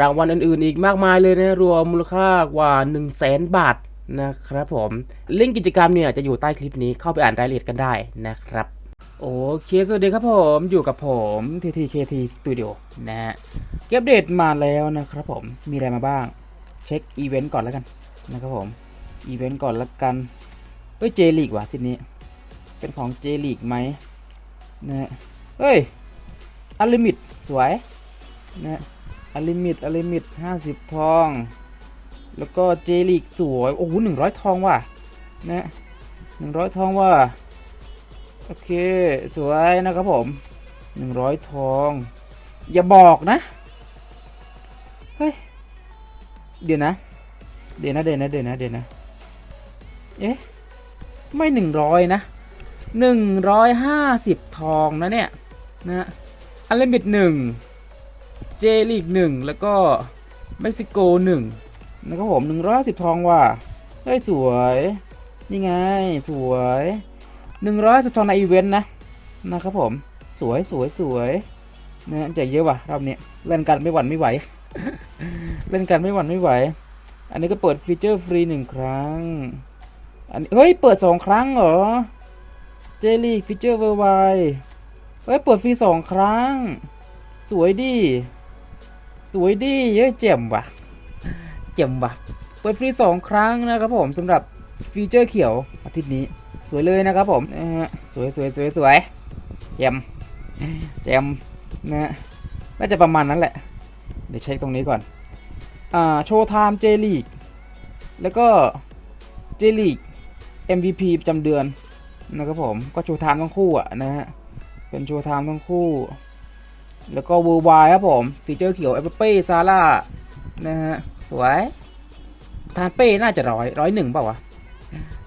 รางวัลอื่นๆ อีกมากมายเลยนะ รวมมูลค่ากว่า 1 0 0 0 0แสนบาทนะครับผมลิงก์กิจกรรมเนี่ยจะอยู่ใต้คลิปนี้เข้าไปอ่านรายละเอียดกันได้นะครับ โอเคสวัสดีครับผมอยู่กับผม TTKT Studio นะฮะเก็บเดตมาแล้วนะครับผมมีอะไรมาบ้าง เช็คอีเวนต์ก่อนแล้วกันนะครับผมอีเวนต์ก่อนแล้วกันเอ้ยเจลีกว่ะทีนี้ เป็นของเจลีกไหมนะฮะเฮ้ยอลิมิตสวยนะ อลิมิตอลิมิตห้าสิบทอง แล้วก็เจลิกสวย โอ้โหหนึ่งร้อยทองว่ะนะหนึ่งร้อยทองว่ะ โอเค สวยนะครับผมหนึ่งร้อยทอง อย่าบอกนะ เฮ้ย เดี๋ยวนะ เดี๋ยวนะ เดี๋ยวนะ เดี๋ยวนะ เดี๋ยวนะ เอ๊ะ ไม่หนึ่งร้อยนะหนึ่งร้อยห้าสิบทองนะเนี่ย นะอันลิมิตหนึ่ง เจลีกหนึ่งแล้วก็เม็กซิโกหนึ่งนะครับผมหนึ่งร้อยสิบทองว่ะเฮ้ยสวยนี่ไงสวยหนึ่งร้อยสิบทองในอีเวนต์นะนะครับผมสวยสวยสวยนะใจเยอะว่ะรอบนี้เล่นกันไม่หวั่นไม่ไหว เล่นกันไม่หวั่นไม่ไหว อันนี้ก็เปิดฟีเจอร์ฟรีหนึ่งครั้งอันนี้เฮ้ยเปิดสองครั้งเหรอเจลีกฟีเจอร์เวอร์ไวเฮ้ยเปิดฟรีสองครั้ง สวยดี สวยดีเยอะเจ็มว่ะ เจ็มว่ะ เปิดฟรีสองครั้งนะครับผมสำหรับฟีเจอร์เขียวอาทิตย์นี้สวยเลยนะครับผมนะฮะสวยสวยสวยสวยเจ็มเจ็มนะฮะน่าจะประมาณนั้นแหละ เดี๋ยวเช็คตรงนี้ก่อนอ่าโชว์ไทม์เจลีกแล้วก็เจลีก MVP ประจำเดือนนะครับผมก็โชว์ไทม์ทั้งคู่อะนะฮะเป็นโชว์ไทม์ทั้งคู่ แล้วก็เวอร์ไวครับผม ฟีเจอร์เขียวเอเปเป้ซาร่านะฮะ สวย ทานเป้น่าจะร้อยร้อยหนึ่งเปล่าวะ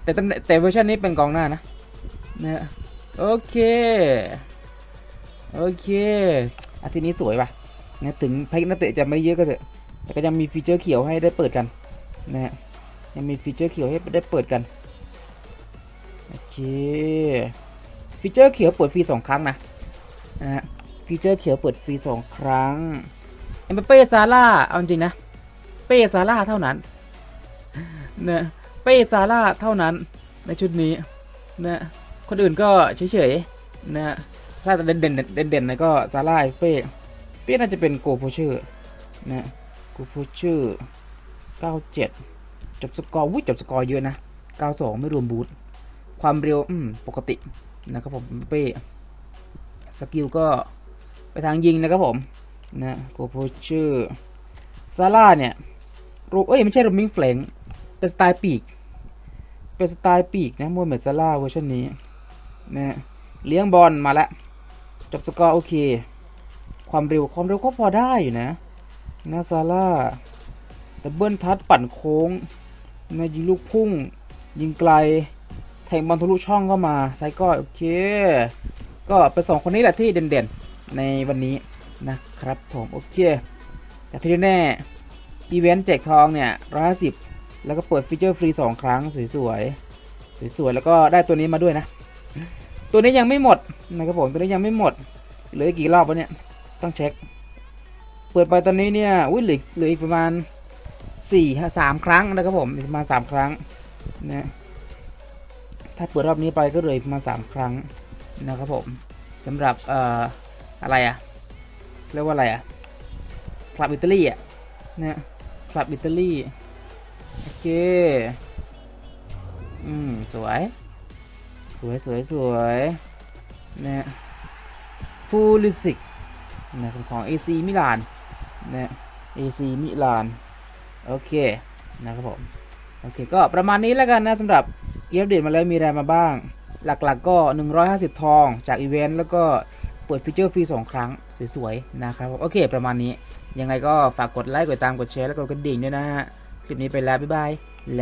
แต่แต่เวอร์ชันนี้เป็นกองหน้านะนะฮะโอเค โอเคอาทิตย์นี้สวยป่ะนะถึงแพ็กนักเตะจะไม่เยอะก็เถอะ แต่ก็ยังมีฟีเจอร์เขียวให้ได้เปิดกันนะฮะยังมีฟีเจอร์เขียวให้ได้เปิดกัน โอเค ฟีเจอร์เขียวเปิดฟรีสองครั้งนะนะฮะ ฟีเจอร์เขียวเปิดฟรีสองครั้ง เอ็มเป้ซาร่า เอาจริงนะ เป้ซาร่าเท่านั้นนะเป้ซาร่าเท่านั้นในชุดนี้นะคนอื่นก็เฉยๆนะถ้าเด่นเด่นเด่นเด่นๆน่อยก็ซาร่าเป้เป้น่าจะเป็นโกโพเชอร์นะโกโพเชอร์97 จบสกอร์วุ้ยจบสกอร์เยอะนะ 92 ไม่รวมบูทความเร็วอืมปกตินะครับผมเป้สกิลก็ ไปทางยิงนะครับผมนะโกโพเชอร์ซาร่าเนี่ยรูเอ้ยไม่ใช่รูมิงแฟลงเป็นสไตล์ปีก เป็นสไตล์ปีกนะโมเมดซาร่าเวอร์ชันนี้นะเลี้ยงบอลมาแล้วจบสกอร์โอเค ความเร็วความเร็วก็พอได้อยู่นะนาซาร่าแต่เบิ้ลทัดปั่นโค้งนะยิงลูกพุ่ง ยิงไกลแทงบอลทะลุช่องเข้ามาไซก็โอเค ก็เป็นสองคนนี้แหละที่เด่นๆ ในวันนี้นะครับผมโอเคแต่ที่แน่อีเวนต์แจกทองเนี่ยร้อยสิบแล้วก็เปิดฟีเจอร์ฟรี 2 ครั้งสวยๆ สวยๆ แล้วก็ได้ตัวนี้มาด้วยนะ ตัวนี้ยังไม่หมดนะครับผมตัวนี้ยังไม่หมดเหลือกี่รอบวะเนี่ยต้องเช็ค เปิดไปตอนนี้เนี่ยอุ้ยเหลือเหลืออีกประมาณ4 3ครั้งนะครับผมประมาณ3ครั้งนะถ้าเปิดรอบนี้ไปก็เหลยมาสามครั้งนะครับผมสำหรับเอ่อ อะไรอะเรียกว่าอะไรอะคลับอิตาลีอะเนี่ยคลับอิตาลีโอเค อืม สวย สวยสวยสวยเนี่ยฟูลิสิกนะของ AC มิลานเนี่ย AC มิลาน โอเค นะครับผม โอเค ก็ประมาณนี้แล้วกันนะสำหรับเกียร์เดตมาแล้วมีอะไรมาบ้าง หลักๆก็150 ทองจากอีเวนต์แล้วก็ ดฟีเจอร์ฟรี2ครั้งสวยๆนะครับโอเค ประมาณนี้ยังไงก็ฝากกดไลค์กดตามกดแชร์แล้วก็กดกระดิ่งด้วยนะฮะคลิปนี้ไปแล้วบ๊ายบายแล้ว